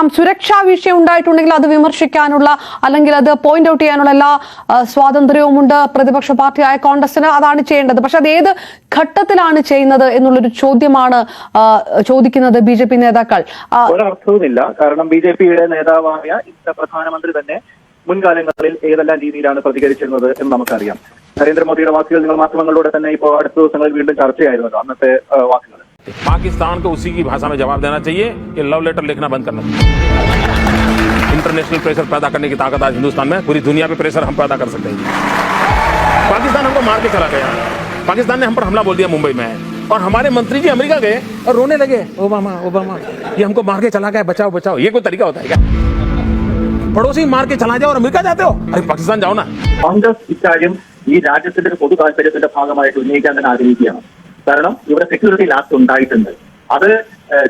ബൽറാം സുരക്ഷാ വിഷയം ഉണ്ടായിട്ടുണ്ടെങ്കിൽ അത് വിമർശിക്കാനുള്ള അല്ലെങ്കിൽ അത് പോയിന്റ് ഔട്ട് ചെയ്യാനുള്ള എല്ലാ സ്വാതന്ത്ര്യവുമുണ്ട് പ്രതിപക്ഷ പാർട്ടിയായ കോൺഗ്രസിന് അതാണ് ചെയ്യേണ്ടത്. പക്ഷെ അത് ഏത് ഘട്ടത്തിലാണ് ചെയ്യുന്നത് എന്നുള്ളൊരു ചോദ്യമാണ് ചോദിക്കുന്നത് ബി ജെ പി നേതാക്കൾ. കാരണം ബി ജെ പിയുടെ നേതാവായ ഇന്നത്തെ പ്രധാനമന്ത്രി തന്നെ മുൻകാലങ്ങളിൽ ഏതെല്ലാം രീതിയിലാണ് പ്രതികരിച്ചിരുന്നത് എന്ന് നമുക്കറിയാം. നരേന്ദ്രമോദിയുടെ വാക്കുകൾ നിങ്ങൾ മാധ്യമങ്ങളിലൂടെ തന്നെ ഇപ്പോൾ അടുത്ത ദിവസങ്ങളിൽ വീണ്ടും ചർച്ചയായിരുന്നല്ലോ. അന്നത്തെ ആ, വാക്കുകൾ पाकिस्तान को उसी की भाषा में जवाब देना चाहिए कि लव लेटर लिखना बंद करना चाहिए इंटरनेशनल प्रेशर पैदा करने की ताकत आज हिंदुस्तान में पूरी दुनिया पे प्रेशर हम पैदा कर सकते हैं पाकिस्तान हमको मार के चला गया पाकिस्तान ने हम पर हमला बोल दिया मुंबई में और हमारे मंत्री जी अमेरिका गए और रोने लगे ओबामा ओबामा ये हमको मार के चला गया बचाओ बचाओ ये कोई तरीका होता है क्या पड़ोसी मार के चला जाओ और अमेरिका जाते हो अरे पाकिस्तान जाओ ना കോൺഗ്രസ് ഇക്കാര്യം ഈ രാജ്യത്തിന്റെ ഒരു പൊതു താല്പര്യത്തിന്റെ ഭാഗമായിട്ട് ഉന്നയിക്കാൻ തന്നെ ആഗ്രഹിക്കുകയാണ് കാരണം ഇവിടെ സെക്യൂരിറ്റി ലാപ്സ് ഉണ്ടായിട്ടുണ്ട്. അത്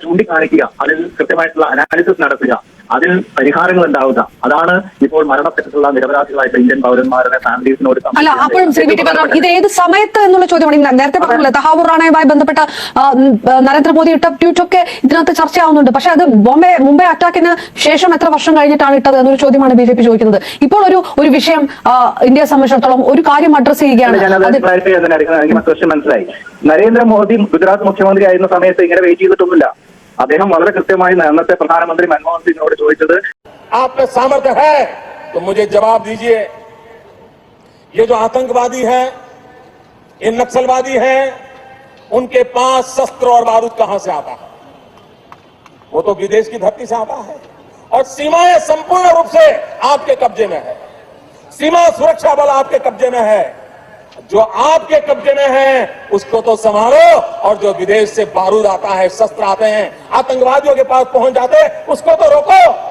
ചൂണ്ടിക്കാണിക്കുക അതിൽ കൃത്യമായിട്ടുള്ള അനാലിസിസ് നടത്തുക. അതിൽ പരിഹാരങ്ങൾ ഉണ്ടാവുക. അതാണ് ഇപ്പോൾ മരണപ്പെട്ടിട്ടുള്ള നിരപരാധികളായിട്ടുള്ള ഇന്ത്യൻ പൗരന്മാരുടെ ഫാമിലീസിനോട് അല്ല അപ്പോഴും ശ്രീ വി ടി ഇത് ഏത് സമയത്ത് എന്നുള്ള ചോദ്യമാണ് നേരത്തെ പറഞ്ഞില്ല? തഹാവൂർ റാണയുമായി ബന്ധപ്പെട്ട നരേന്ദ്രമോദി ഇട്ട ട്വീറ്റ് ഒക്കെ ഇതിനകത്ത് ചർച്ചയാവുന്നുണ്ട് പക്ഷെ അത് ബോംബെ മുംബൈ അറ്റാക്കിന് ശേഷം എത്ര വർഷം കഴിഞ്ഞിട്ടാണ് ഇട്ടത് എന്നൊരു ചോദ്യമാണ് ബി ജെ പി ചോദിക്കുന്നത്. ഇപ്പോൾ ഒരു ഒരു വിഷയം ഇന്ത്യയെ സംബന്ധിച്ചിടത്തോളം ഒരു കാര്യം അഡ്രസ് ചെയ്യുകയാണ്. മനസ്സിലായി. നരേന്ദ്രമോദി ഗുജറാത്ത് മുഖ്യമന്ത്രി ആയിരുന്ന സമയത്ത് ഇങ്ങനെ വെയിറ്റ് ചെയ്തിട്ടൊന്നുമില്ല. അദ്ദേഹം വളരെ കൃത്യമായി അന്നത്തെ പ്രധാനമന്ത്രി മൻമോഹൻ സിംഗിനോട് ചോദിച്ചത് आप में सामर्थ्य है तो मुझे जवाब दीजिए ये जो आतंकवादी है ये नक्सलवादी है उनके पास शस्त्र और बारूद कहां से आता है वो तो विदेश की धरती से आता है और सीमाएं संपूर्ण रूप से आपके कब्जे में है सीमा सुरक्षा बल आपके कब्जे में है जो आपके कब्जे में है, उसको तो संभालो, और जो विदेश से बारूद आता है, शस्त्र आते हैं, आतंकवादियों के पास पहुँच जाते उसको तो रोको।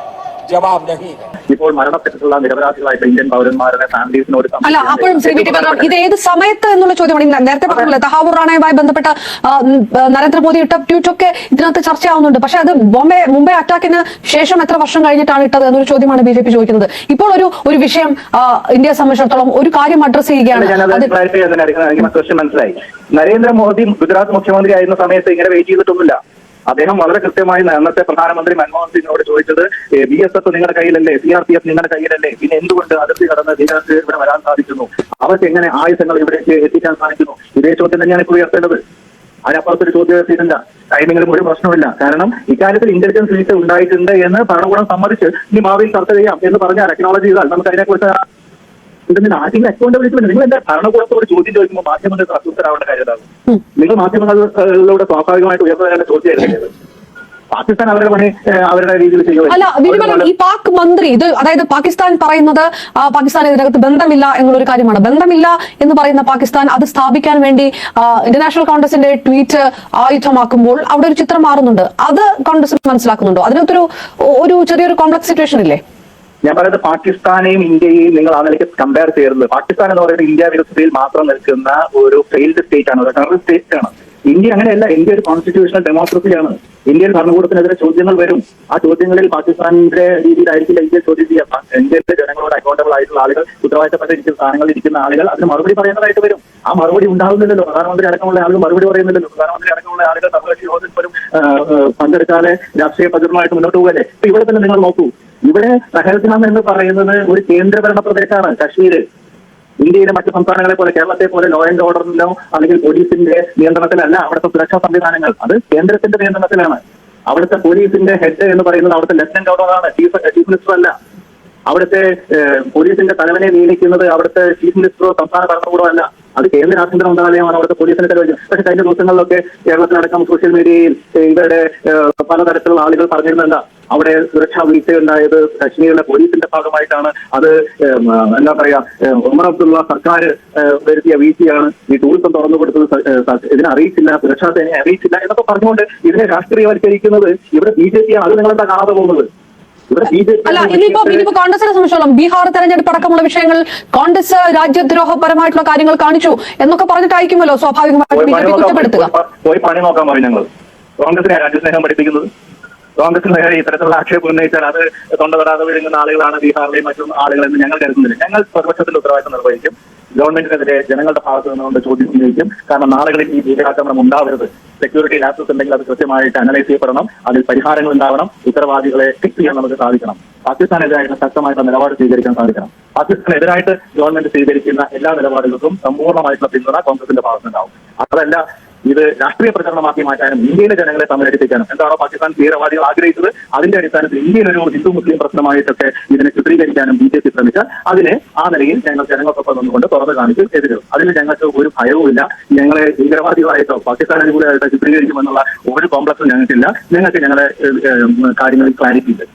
ജവാബ് നഹി. ഇപ്പോൾ മരണപ്പെട്ടിട്ടുള്ള നിരപരാധികളായിട്ട് ഇന്ത്യൻ പൗരന്മാരുടെ ഫാമിലീസിനോട് അല്ല അപ്പോഴും ശ്രീ വി പറഞ്ഞു ഇത് ഏത് സമയത്ത് എന്നുള്ള ചോദ്യമാണ്? നേരത്തെ പറഞ്ഞല്ലോ തഹാവൂർ റാണയുമായി ബന്ധപ്പെട്ട നരേന്ദ്രമോദി ഇട്ട ട്വീറ്റൊക്കെ ഇതിനകത്ത് ചർച്ചയാവുന്നുണ്ട് പക്ഷെ അത് ബോംബെ മുംബൈ അറ്റാക്കിന് ശേഷം എത്ര വർഷം കഴിഞ്ഞിട്ടാണ് ഇട്ടത് എന്നൊരു ചോദ്യമാണ് ബി ജെ പി ചോദിക്കുന്നത്. ഇപ്പോൾ ഒരു ഒരു വിഷയം ഇന്ത്യയെ സംബന്ധിച്ചിടത്തോളം ഒരു കാര്യം അഡ്രസ് ചെയ്യുകയാണ്. മനസ്സിലായി. നരേന്ദ്രമോദി ഗുജറാത്ത് മുഖ്യമന്ത്രി ആയിരുന്ന സമയത്ത് ഇങ്ങനെ വെയിറ്റ് ചെയ്തിട്ടൊന്നുമില്ല. അദ്ദേഹം വളരെ കൃത്യമായി അന്നത്തെ പ്രധാനമന്ത്രി മൻമോഹൻ സിംഗിനോട് ചോദിച്ചത് ബി എസ് എഫ് നിങ്ങളുടെ കയ്യിലല്ലേ? സി ആർ പി എഫ് നിങ്ങളുടെ കയ്യിലല്ലേ? പിന്നെ എന്തുകൊണ്ട് അതിർത്തി കടന്ന് ഭീകരർക്ക് ഇവിടെ വരാൻ സാധിക്കുന്നു? അവർക്ക് എങ്ങനെ ആയുധങ്ങൾ ഇവിടേക്ക് എത്തിക്കാൻ സാധിക്കുന്നു? ഇതേ ചോദ്യം തന്നെയാണ് ഇപ്പോൾ ഉയർത്തേണ്ടത്. അതിനപ്പുറത്തൊരു ചോദ്യം ഉയർത്തിയിട്ടില്ല. ടൈമിങ്ങിലും ഒരു പ്രശ്നമില്ല കാരണം ഇക്കാര്യത്തിൽ ഇന്റലിജൻസ് ലീറ്റ് ഉണ്ടായിട്ടുണ്ട് എന്ന് ഭരണകൂടം സമ്മതിച്ച് ഇനി ഭാവിയിൽ ചർച്ച ചെയ്യാം എന്ന് പറഞ്ഞാൽ ടെക്നോളജി ചെയ്താൽ നമുക്ക് അതിനെക്കുറിച്ച് ഇതിന് ആദ്യം അക്കൗണ്ടബിലിറ്റി നിങ്ങൾ എന്താ ഭരണകൂടത്തോട് ചോദ്യം ചോദിക്കുമ്പോൾ മാധ്യമങ്ങൾക്ക് അസ്വസ്ഥരാവേണ്ട കാര്യമാണ് നിങ്ങൾ മാധ്യമങ്ങളിലൂടെ സ്വാഭാവികമായിട്ട് ഉയർന്നു ചോദ്യമായിരുന്നു പാകിസ്ഥാൻ അവരുടെ പണി അവരുടെ രീതിയിൽ ചെയ്യുമോ അല്ല ഈ പാക് മന്ത്രി ഇത് അതായത് പാകിസ്ഥാൻ പറയുന്നത് പാകിസ്ഥാൻ ഇതിനകത്ത് ബന്ധമില്ല എന്നുള്ളൊരു കാര്യമാണ്. ബന്ധമില്ല എന്ന് പറയുന്ന പാകിസ്ഥാൻ അത് സ്ഥാപിക്കാൻ വേണ്ടി ഇന്റർനാഷണൽ കോൺഗ്രസിന്റെ ട്വീറ്റ് ആയുധമാക്കുമ്പോൾ അവിടെ ഒരു ചിത്രം മാറുന്നുണ്ട്. അത് കോൺഗ്രസ് മനസ്സിലാക്കുന്നുണ്ടോ? അതിനകത്തൊരു ഒരു ചെറിയൊരു കോംപ്ലക്സ് സിറ്റുവേഷൻ ഇല്ലേ? ഞാൻ പറയുന്നത് പാകിസ്ഥാനെയും ഇന്ത്യയെയും നിങ്ങൾ ആ നിലയ്ക്ക് കമ്പയർ ചെയ്യരുത്. പാകിസ്ഥാൻ എന്ന് പറയുന്നത് ഇന്ത്യ വികസിതയിൽ മാത്രം നിൽക്കുന്ന ഒരു ഫെയിൽഡ് സ്റ്റേറ്റ് ആണ്. ഒരു ടെററിസ്റ്റ് സ്റ്റേറ്റ് ആണ്. ഇന്ത്യ അങ്ങനെയല്ല. ഇന്ത്യ ഒരു കോൺസ്റ്റിറ്റ്യൂഷണൽ ഡെമോക്രസിയാണ് ഇന്ത്യൻ ഭരണകൂടത്തിനെതിരെ ചോദ്യങ്ങൾ വരും. ആ ചോദ്യങ്ങളിൽ പാകിസ്ഥാന്റെ രീതിയിലായിരിക്കില്ല ഇന്ത്യ ചോദ്യം ചെയ്യുക. ഇന്ത്യയിലെ ജനങ്ങളോട് അക്കൗണ്ടബിൾ ആയിട്ടുള്ള ആളുകൾ ഉത്തരവാദിത്തപ്പെട്ടിരിക്കുന്ന സ്ഥാനങ്ങളിൽ ഇരിക്കുന്ന ആളുകൾ അതിന് മറുപടി പറയുന്നതായിട്ട് വരും. ആ മറുപടി ഉണ്ടാകുന്നില്ലല്ലോ. പ്രധാനമന്ത്രി അടക്കമുള്ള ആളുകൾ മറുപടി പറയുന്നില്ലല്ലോ. പ്രധാനമന്ത്രി അടക്കമുള്ള ആളുകൾ സർവകക്ഷി യോഗത്തിൽ പോലും പങ്കെടുക്കാതെ രാഷ്ട്രീയ പ്രചരണമായിട്ട് മുന്നോട്ട് പോകല്ലേ ഇപ്പൊ ഇവിടെ തന്നെ നിങ്ങൾ നോക്കൂ. ഇവിടെ സഹകരണം എന്ന് പറയുന്നത് ഒരു കേന്ദ്രഭരണ പ്രദേശമാണ് കശ്മീര്. ഇന്ത്യയിലെ മറ്റു സംസ്ഥാനങ്ങളെ പോലെ കേരളത്തെ പോലെ ലോ ആൻഡ് ഓർഡറിലോ അല്ലെങ്കിൽ പോലീസിന്റെ നിയന്ത്രണത്തിലല്ല അവിടുത്തെ സുരക്ഷാ സംവിധാനങ്ങൾ. അത് കേന്ദ്രത്തിന്റെ നിയന്ത്രണത്തിലാണ്. അവിടുത്തെ പോലീസിന്റെ ഹെഡ് എന്ന് പറയുന്നത് അവിടുത്തെ ലഫ്റ്റനന്റ് ഗവർണറാണ് ചീഫ് ചീഫ് മിനിസ്റ്റർ അല്ല. അവിടുത്തെ പോലീസിന്റെ തലവനെ നിയമിക്കുന്നത് അവിടുത്തെ ചീഫ് മിനിസ്റ്ററോ സംസ്ഥാന ഭരണകൂടമോ അല്ല. അത് കേന്ദ്ര ആഭ്യന്തര മന്ത്രാലയമാണ് അവിടുത്തെ പോലീസിന്റെ ചെലവ് പക്ഷെ കഴിഞ്ഞ ദിവസങ്ങളിലൊക്കെ കേരളത്തിലടക്കം സോഷ്യൽ മീഡിയയിൽ ഇവരുടെ പലതരത്തിലുള്ള ആളുകൾ പറഞ്ഞിരുന്നില്ല അവിടെ സുരക്ഷാ വീഴ്ച ഉണ്ടായത് കശ്മീരിലെ പോലീസിന്റെ ഭാഗമായിട്ടാണ്. അത് എന്താ പറയാ ഉമർ അബ്ദുള്ള സർക്കാർ വരുത്തിയ വീഴ്ചയാണ്. ഈ ടൂറിസം തുറന്നു കൊടുത്തത് ഇതിനെ അറിയിച്ചില്ല സുരക്ഷാ സേനയെ അറിയിച്ചില്ല എന്നൊക്കെ പറഞ്ഞുകൊണ്ട് ഇതിനെ രാഷ്ട്രീയവൽക്കരിക്കുന്നത് ഇവിടെ ബി ജെ പി ആണ്. അത് നിങ്ങളെന്താ കാണാതെ പോകുന്നത്? അല്ല ഇനിയിപ്പോ ഇനിയിപ്പോ കോൺഗ്രസിനെ സംബന്ധിച്ചോളം ബീഹാർ തെരഞ്ഞെടുപ്പ് അടക്കമുള്ള വിഷയങ്ങൾ കോൺഗ്രസ് രാജ്യദ്രോഹപരമായിട്ടുള്ള കാര്യങ്ങൾ കാണിച്ചു എന്നൊക്കെ പറഞ്ഞിട്ടായിരിക്കുമല്ലോ സ്വാഭാവികമായിട്ട് ബി ജെ പി കുറ്റപ്പെടുത്തുക. പോയി പണി നോക്കാൻ പറയും ഞങ്ങൾ കോൺഗ്രസിനെ രാജ്യസ്നേഹം പഠിപ്പിക്കുന്നത്? കോൺഗ്രസ് നേരെ ഇത്തരത്തിലുള്ള ആക്ഷേപം ഉന്നയിച്ചാൽ അത് തൊണ്ട തൊടാതെ വിഴുങ്ങുന്ന ആളുകളാണ് ബീഹാറിലെയും മറ്റും ആളുകളെന്ന് ഞങ്ങൾ കരുതുന്നില്ല. ഞങ്ങൾ പ്രതിപക്ഷത്തിന്റെ ഉത്തരവാദിത്തം നിർവഹിക്കും. ഗവൺമെന്റിനെതിരെ ജനങ്ങളുടെ ഭാഗത്ത് നിന്നുകൊണ്ട് ചോദ്യം ഉന്നയിക്കും. കാരണം നാളുകളിൽ ഈ ഭീകരാക്രമണം ഉണ്ടാവരുത്. സെക്യൂരിറ്റി ലാപ്സസ് ഉണ്ടെങ്കിൽ അത് കൃത്യമായിട്ട് അനലൈസ് ചെയ്യപ്പെടണം. അതിൽ പരിഹാരങ്ങൾ ഉണ്ടാവണം. ഉത്തരവാദികളെ ഫിക്സ് ചെയ്യാൻ നമുക്ക് സാധിക്കണം. പാകിസ്ഥാനെതിരായിട്ട് ശക്തമായിട്ടുള്ള നിലപാട് സ്വീകരിക്കാൻ സാധിക്കണം. പാകിസ്ഥാനെതിരായിട്ട് ഗവൺമെന്റ് സ്വീകരിക്കുന്ന എല്ലാ നിലപാടുകൾക്കും സമ്പൂർണമായിട്ടുള്ള പിന്തുണ കോൺഗ്രസിന്റെ ഭാഗത്തുനിന്നുണ്ടാവും. അതല്ല ഇത് രാഷ്ട്രീയ പ്രചരണമാക്കി മാറ്റാനും ഇന്ത്യയിലെ ജനങ്ങളെ സമരടിപ്പിക്കാനും എന്താണോ പാകിസ്ഥാൻ തീവ്രവാദികൾ ആഗ്രഹിച്ചത് അതിന്റെ അടിസ്ഥാനത്തിൽ ഇന്ത്യയിൽ ഒരു ഹിന്ദു മുസ്ലിം പ്രശ്നമായിട്ടൊക്കെ ഇതിനെ ചിത്രീകരിക്കാനും ബി ജെ പി ശ്രമിച്ചാൽ അതിനെ ആ നിലയിൽ ഞങ്ങൾ ജനങ്ങൾക്കൊപ്പം നിന്നുകൊണ്ട് തുറന്നു കാണിച്ച് എതിരും. അതിൽ ഞങ്ങൾക്ക് ഒരു ഭയവുമില്ല. ഞങ്ങളെ ഭീകരവാദികളായിട്ടോ പാകിസ്ഥാൻ അനുകൂലമായിട്ടോ ചിത്രീകരിക്കുമെന്നുള്ള ഒരു കോംപ്ലക്സും ഞങ്ങൾക്കില്ല. ഞങ്ങൾക്ക് ഞങ്ങളുടെ കാര്യങ്ങളിൽ ക്ലാരിറ്റി ഉണ്ട്